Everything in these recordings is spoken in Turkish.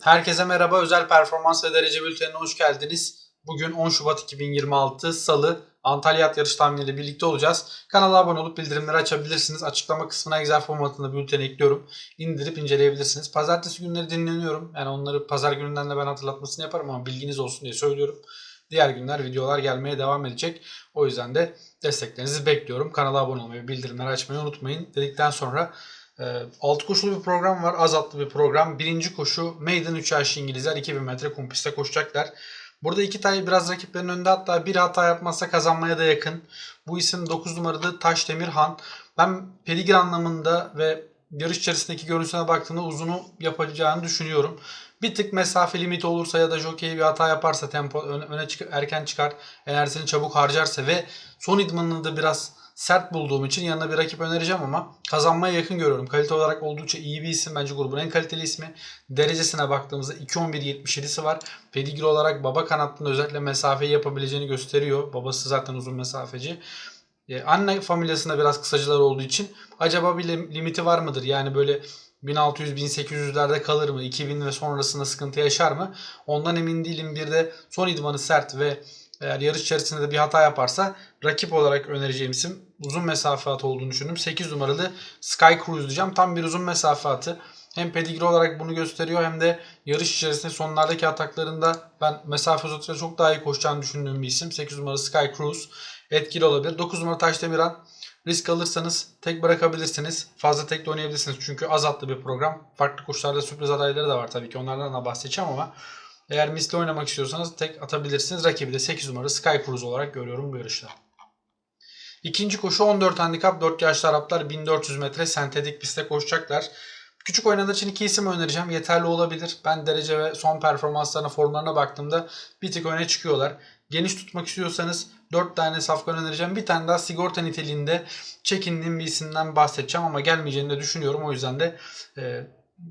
Herkese merhaba. Özel performans ve derece bültenine hoş geldiniz. Bugün 10 Şubat 2026 Salı Antalya At Yarış tahminleriyle birlikte olacağız. Kanala abone olup bildirimleri açabilirsiniz. Açıklama kısmına Excel formatında bülteni ekliyorum. İndirip inceleyebilirsiniz. Pazartesi günleri dinleniyorum. Yani onları pazar gününden de ben hatırlatmasını yaparım ama bilginiz olsun diye söylüyorum. Diğer günler videolar gelmeye devam edecek. O yüzden de desteklerinizi bekliyorum. Kanala abone olmayı, bildirimleri açmayı unutmayın. Dedikten sonra e, 6 koşulu bir program var. Az atlı bir program. Birinci koşu Maiden 3 yaş İngilizler 2000 metre kum koşacaklar. Burada iki tay biraz rakiplerin önünde hatta bir hata yapmazsa kazanmaya da yakın. Bu isim 9 numaralı Taş Demirhan. Ben pedigr anlamında ve yarış içerisindeki görüntüsüne baktığımda uzunu yapacağını düşünüyorum. Bir tık mesafe limiti olursa ya da jockey bir hata yaparsa tempo öne çık- erken çıkar, enerjisini çabuk harcarsa ve son idmanını da biraz sert bulduğum için yanına bir rakip önereceğim ama kazanmaya yakın görüyorum. Kalite olarak oldukça iyi bir isim. Bence grubun en kaliteli ismi. Derecesine baktığımızda 2.11.77'si var. Pedigri olarak baba kanattında özellikle mesafeyi yapabileceğini gösteriyor. Babası zaten uzun mesafeci. Ee, anne familyasında biraz kısacılar olduğu için acaba bir lim- limiti var mıdır? Yani böyle 1600-1800'lerde kalır mı? 2000 ve sonrasında sıkıntı yaşar mı? Ondan emin değilim. Bir de son idmanı sert ve eğer yarış içerisinde de bir hata yaparsa rakip olarak önereceğim isim uzun mesafe atı olduğunu düşündüm. 8 numaralı Sky Cruise diyeceğim. Tam bir uzun mesafe atı. Hem pedigri olarak bunu gösteriyor hem de yarış içerisinde sonlardaki ataklarında ben mesafe uzatıyla çok daha iyi koşacağını düşündüğüm bir isim. 8 numaralı Sky Cruise etkili olabilir. 9 numara Taşdemiran risk alırsanız tek bırakabilirsiniz. Fazla tek de oynayabilirsiniz. Çünkü az atlı bir program. Farklı koşularda sürpriz adayları da var tabii ki. Onlardan da bahsedeceğim ama eğer misli oynamak istiyorsanız tek atabilirsiniz. Rakibi de 8 numara Sky Cruise olarak görüyorum bu yarışta. İkinci koşu 14 handikap 4 yaşlı Araplar 1400 metre sentetik pistte koşacaklar. Küçük oynadığı için iki isim önereceğim. Yeterli olabilir. Ben derece ve son performanslarına, formlarına baktığımda bir tık öne çıkıyorlar. Geniş tutmak istiyorsanız 4 tane safkan önereceğim. Bir tane daha sigorta niteliğinde çekindiğim bir isimden bahsedeceğim ama gelmeyeceğini de düşünüyorum. O yüzden de e,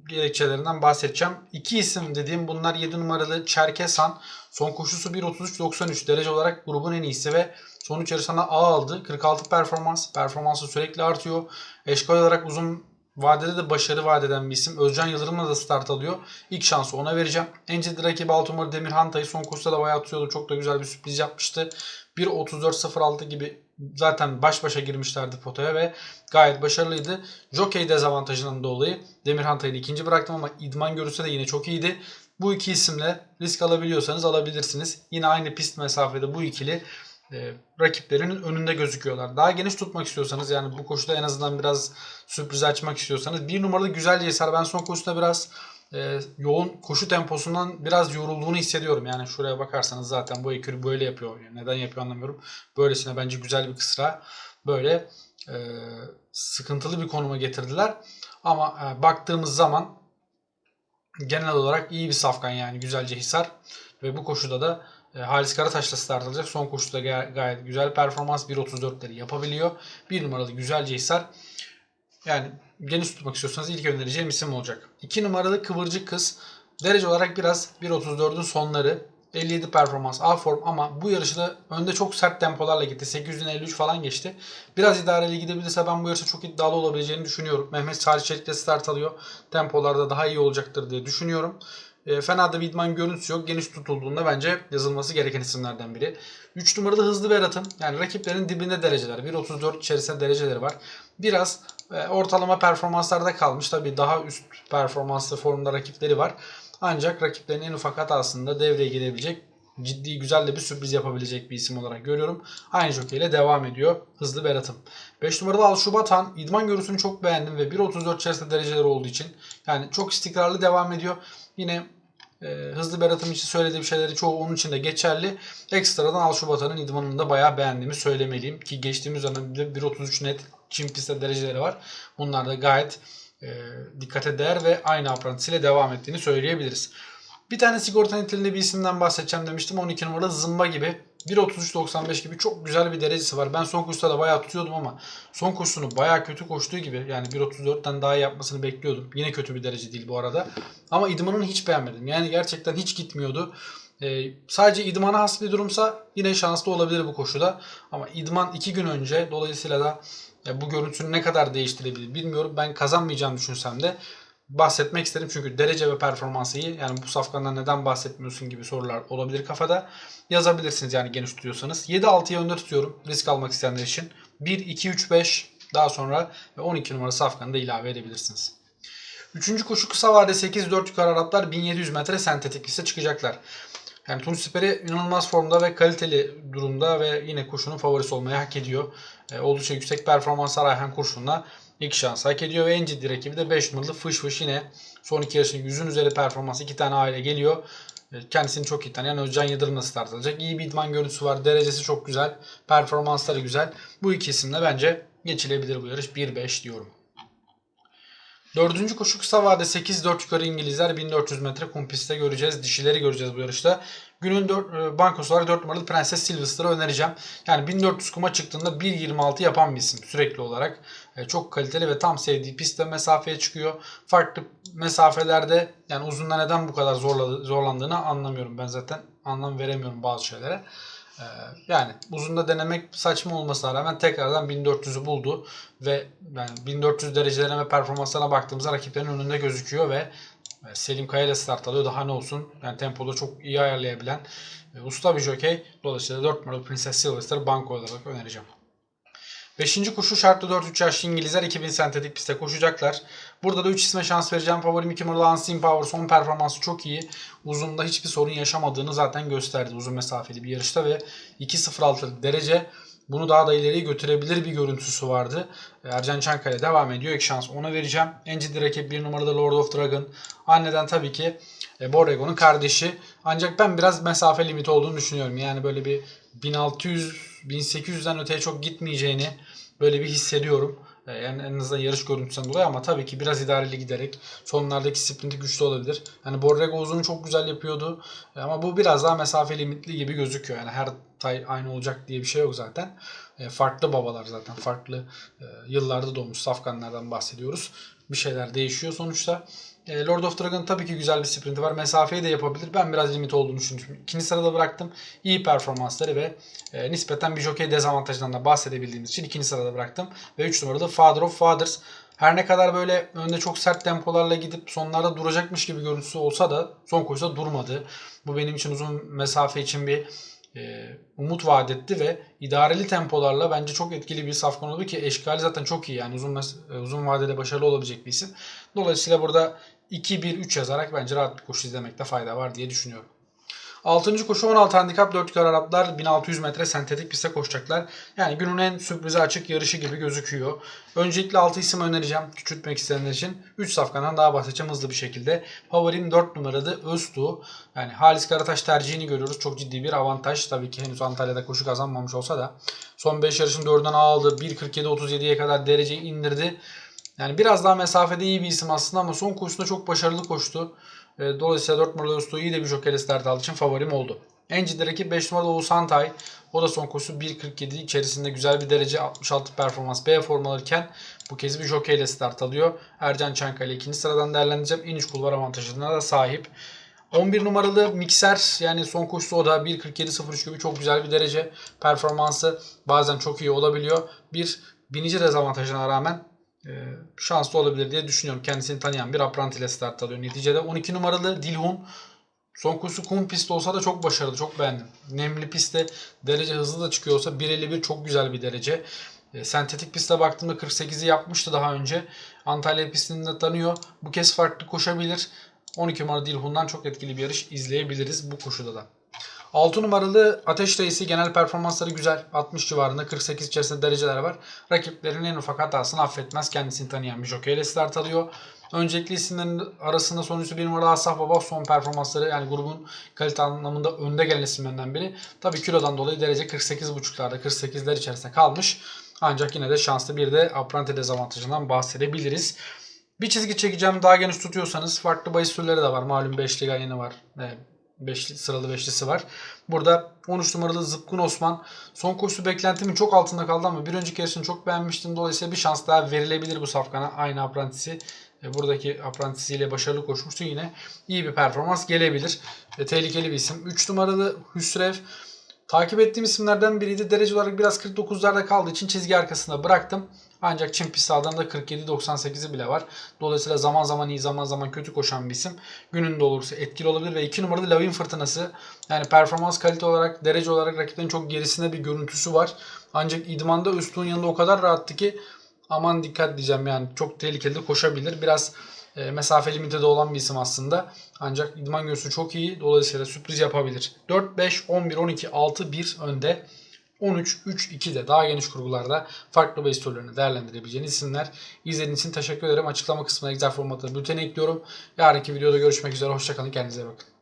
gerekçelerinden bahsedeceğim. İki isim dediğim bunlar 7 numaralı Çerkesan. Son koşusu 1.33.93 derece olarak grubun en iyisi ve sonuç yarışına A aldı. 46 performans. Performansı sürekli artıyor. Eşkal olarak uzun vadede de başarı vaat eden bir isim. Özcan Yıldırım'la da start alıyor. İlk şansı ona vereceğim. En ciddi rakibi Altumar Demirhantay'ı son koşuda da bayağı tutuyordu. Çok da güzel bir sürpriz yapmıştı. 1.34.06 gibi zaten baş başa girmişlerdi potaya ve gayet başarılıydı. Jockey dezavantajından dolayı Demirhantay'ı ikinci bıraktım ama idman görürse de yine çok iyiydi. Bu iki isimle risk alabiliyorsanız alabilirsiniz. Yine aynı pist mesafede bu ikili e, rakiplerinin önünde gözüküyorlar. Daha geniş tutmak istiyorsanız yani bu koşuda en azından biraz sürpriz açmak istiyorsanız bir numaralı güzel Yeser. Ben son koşuda biraz e, yoğun koşu temposundan biraz yorulduğunu hissediyorum. Yani şuraya bakarsanız zaten bu ekürü böyle yapıyor. Yani neden yapıyor anlamıyorum. Böylesine bence güzel bir kısra böyle e, sıkıntılı bir konuma getirdiler. Ama e, baktığımız zaman genel olarak iyi bir safkan yani güzelce Hisar. Ve bu koşuda da e, Halis Karataş'la start alacak. Son koşuda gay- gayet güzel performans 1.34'leri yapabiliyor. Bir numaralı güzelce Hisar. Yani geniş tutmak istiyorsanız ilk önereceğim isim olacak. 2 numaralı Kıvırcık Kız. Derece olarak biraz 1.34'ün sonları. 57 performans A form ama bu yarışta önde çok sert tempolarla gitti. 853 falan geçti. Biraz idareli gidebilirse ben bu yarışta çok iddialı olabileceğini düşünüyorum. Mehmet Salih Çelik de start alıyor. Tempolarda daha iyi olacaktır diye düşünüyorum. E, fena da bir idman görüntüsü yok. Geniş tutulduğunda bence yazılması gereken isimlerden biri. 3 numaralı Hızlı Berat'ın yani rakiplerin dibinde dereceler. 1.34 içerisinde dereceleri var. Biraz e, ortalama performanslarda kalmış. Tabii daha üst performanslı formda rakipleri var. Ancak rakiplerin en ufak hatasında devreye girebilecek ciddi güzel de bir sürpriz yapabilecek bir isim olarak görüyorum. Aynı jokeyle devam ediyor Hızlı Berat'ım. 5 numaralı Al Şubatan idman görüntüsünü çok beğendim ve 1.34 içerisinde dereceleri olduğu için yani çok istikrarlı devam ediyor. Yine e, Hızlı Berat'ım için söylediğim şeyleri çoğu onun için de geçerli. Ekstradan Al Şubatan'ın idmanını da bayağı beğendiğimi söylemeliyim. Ki geçtiğimiz dönemde 1.33 net çim pistte dereceleri var. Bunlar da gayet e, dikkate değer ve aynı aprantisiyle devam ettiğini söyleyebiliriz. Bir tane sigorta niteliğinde bir isimden bahsedeceğim demiştim. 12 numaralı Zımba gibi. 1.33.95 gibi çok güzel bir derecesi var. Ben son koşuda da bayağı tutuyordum ama son koşusunu bayağı kötü koştuğu gibi yani 1.34'ten daha iyi yapmasını bekliyordum. Yine kötü bir derece değil bu arada. Ama idmanını hiç beğenmedim. Yani gerçekten hiç gitmiyordu. Ee, sadece idmana has bir durumsa yine şanslı olabilir bu koşuda. Ama idman 2 gün önce dolayısıyla da ya bu görüntünü ne kadar değiştirebilir bilmiyorum. Ben kazanmayacağını düşünsem de bahsetmek istedim. Çünkü derece ve performansı iyi. Yani bu safkandan neden bahsetmiyorsun gibi sorular olabilir kafada. Yazabilirsiniz yani geniş tutuyorsanız. 7-6'yı önde tutuyorum risk almak isteyenler için. 1, 2, 3, 5 daha sonra ve 12 numara safkanı da ilave edebilirsiniz. Üçüncü koşu kısa vade 8-4 yukarı Araplar 1700 metre sentetik piste çıkacaklar. Yani Tunç Siperi inanılmaz formda ve kaliteli durumda ve yine kurşunun favorisi olmayı hak ediyor. E, oldukça yüksek performanslar Ayhan Kurşun'la ilk şans hak ediyor ve en ciddi rakibi de 5 numaralı Fış Fış yine son iki yarışın yüzün üzeri performansı iki tane aile geliyor. E, Kendisini çok iyi tanıyan Özcan Yıldırım'la start alacak. İyi bir idman görüntüsü var. Derecesi çok güzel. Performansları güzel. Bu iki isimle bence geçilebilir bu yarış. 1-5 diyorum. Dördüncü koşu kısa vade 8-4 yukarı İngilizler 1400 metre kum pistte göreceğiz. Dişileri göreceğiz bu yarışta. Günün 4, bankosu olarak 4 numaralı Prenses Sylvester'ı önereceğim. Yani 1400 kuma çıktığında 1.26 yapan bir isim sürekli olarak. E, çok kaliteli ve tam sevdiği pistte mesafeye çıkıyor. Farklı mesafelerde yani uzunda neden bu kadar zorladı, zorlandığını anlamıyorum. Ben zaten anlam veremiyorum bazı şeylere. Ee, yani uzunda denemek saçma olmasına rağmen tekrardan 1400'ü buldu ve yani 1400 derecelerine ve performanslarına baktığımızda rakiplerin önünde gözüküyor ve e, Selim Kaya ile start alıyor. Daha ne olsun? Yani tempoda çok iyi ayarlayabilen e, usta bir jokey. Dolayısıyla 4 numaralı Princess Sylvester banko olarak önereceğim. Beşinci koşu şartlı 4-3 yaşlı İngilizler 2000 sentetik pistte koşacaklar. Burada da 3 isme şans vereceğim. Favorim 2 numaralı Unseen Power son performansı çok iyi. Uzunda hiçbir sorun yaşamadığını zaten gösterdi uzun mesafeli bir yarışta ve 2.06 derece bunu daha da ileriye götürebilir bir görüntüsü vardı. Ercan Çankaya devam ediyor. İlk şans ona vereceğim. En ciddi rakip 1 numarada Lord of Dragon. Anneden tabii ki e, Borrego'nun kardeşi. Ancak ben biraz mesafe limiti olduğunu düşünüyorum. Yani böyle bir 1600 1800'den öteye çok gitmeyeceğini böyle bir hissediyorum. E, Yani en azından yarış görüntüsünden dolayı ama tabii ki biraz idareli giderek sonlardaki sprinti güçlü olabilir. Yani Borrego uzunu çok güzel yapıyordu E, ama bu biraz daha mesafe limitli gibi gözüküyor. Yani her tay aynı olacak diye bir şey yok zaten. E, Farklı babalar zaten farklı e, yıllarda doğmuş safkanlardan bahsediyoruz. Bir şeyler değişiyor sonuçta. E, Lord of Dragon tabii ki güzel bir sprinti var. Mesafeyi de yapabilir. Ben biraz limit olduğunu düşünüyorum. İkinci sırada bıraktım. İyi performansları ve e, nispeten bir jockey dezavantajından da bahsedebildiğimiz için ikinci sırada bıraktım. Ve 3 numarada Father of Fathers. Her ne kadar böyle önde çok sert tempolarla gidip sonlarda duracakmış gibi görüntüsü olsa da son koşuda durmadı. Bu benim için uzun mesafe için bir umut vaat etti ve idareli tempolarla bence çok etkili bir safkan oldu ki eşkali zaten çok iyi yani uzun e, uzun vadede başarılı olabilecek bir isim. Dolayısıyla burada 2-1-3 yazarak bence rahat bir koşu izlemekte fayda var diye düşünüyorum. 6. koşu 16 handikap 4 yukarı Araplar 1600 metre sentetik piste koşacaklar. Yani günün en sürprize açık yarışı gibi gözüküyor. Öncelikle 6 isim önereceğim küçültmek isteyenler için. 3 safkandan daha bahsedeceğim hızlı bir şekilde. Favorim 4 numaralı Öztuğ. Yani Halis Karataş tercihini görüyoruz. Çok ciddi bir avantaj. Tabii ki henüz Antalya'da koşu kazanmamış olsa da. Son 5 yarışın 4'ünden aldı. 1.47-37'ye kadar dereceyi indirdi. Yani biraz daha mesafede iyi bir isim aslında ama son koşusunda çok başarılı koştu. E, Dolayısıyla 4 numaralı Öztuğ iyi de bir joker start aldığı için favorim oldu. En ciddi rakip 5 numaralı Oğuzhan Tay. O da son koşusu 1.47 içerisinde güzel bir derece 66 performans B form alırken bu kez bir jockey ile start alıyor. Ercan Çankaya ikinci sıradan değerlendireceğim. İniş kulvar avantajına da sahip. 11 numaralı Mikser yani son koşusu o da 1.47.03 gibi çok güzel bir derece. Performansı bazen çok iyi olabiliyor. Bir binici dezavantajına rağmen şanslı olabilir diye düşünüyorum. Kendisini tanıyan bir apprenti ile start alıyor. Neticede 12 numaralı Dilhun son koşusu kum pist olsa da çok başarılı. Çok beğendim. Nemli pistte derece hızlı da çıkıyor olsa 1.51 çok güzel bir derece. E, sentetik piste baktığımda 48'i yapmıştı daha önce. Antalya pistini de tanıyor. Bu kez farklı koşabilir. 12 numaralı Dilhun'dan çok etkili bir yarış izleyebiliriz bu koşuda da. 6 numaralı Ateş Reisi genel performansları güzel. 60 civarında 48 içerisinde dereceler var. Rakiplerin en ufak hatasını affetmez. Kendisini tanıyan bir jockey start alıyor. Öncelikli isimlerin arasında sonuncusu bir numaralı Asaf Baba son performansları yani grubun kalite anlamında önde gelen isimlerinden biri. Tabii kilodan dolayı derece 48.5'larda 48'ler içerisinde kalmış. Ancak yine de şanslı bir de apprenti dezavantajından bahsedebiliriz. Bir çizgi çekeceğim daha geniş tutuyorsanız farklı bahis türleri de var. Malum 5 liga yeni var. 5 sıralı beşlisi var. Burada 13 numaralı Zıpkın Osman. Son koşusu beklentimin çok altında kaldı ama bir önceki yarışını çok beğenmiştim. Dolayısıyla bir şans daha verilebilir bu safkana. Aynı aprantisi. e, Buradaki aprantisiyle başarılı koşmuştu yine. iyi bir performans gelebilir. E, tehlikeli bir isim. 3 numaralı Hüsrev. Takip ettiğim isimlerden biriydi. Derece olarak biraz 49'larda kaldığı için çizgi arkasında bıraktım. Ancak Çin pist sağlarında 47-98'i bile var. Dolayısıyla zaman zaman iyi zaman zaman kötü koşan bir isim. Gününde olursa etkili olabilir ve 2 numaralı Lavin Fırtınası. Yani performans kalite olarak derece olarak rakiplerin çok gerisinde bir görüntüsü var. Ancak idmanda Üstün yanında o kadar rahattı ki aman dikkat diyeceğim yani çok tehlikeli de koşabilir. Biraz e, mesafe limitede olan bir isim aslında. Ancak idman göğsü çok iyi. Dolayısıyla sürpriz yapabilir. 4, 5, 11, 12, 6, 1 önde. 13, 3, 2'de daha geniş kurgularda farklı bahis türlerini değerlendirebileceğiniz isimler. İzlediğiniz için teşekkür ederim. Açıklama kısmına Excel formatında bülteni ekliyorum. Yarınki videoda görüşmek üzere. Hoşçakalın. Kendinize bakın.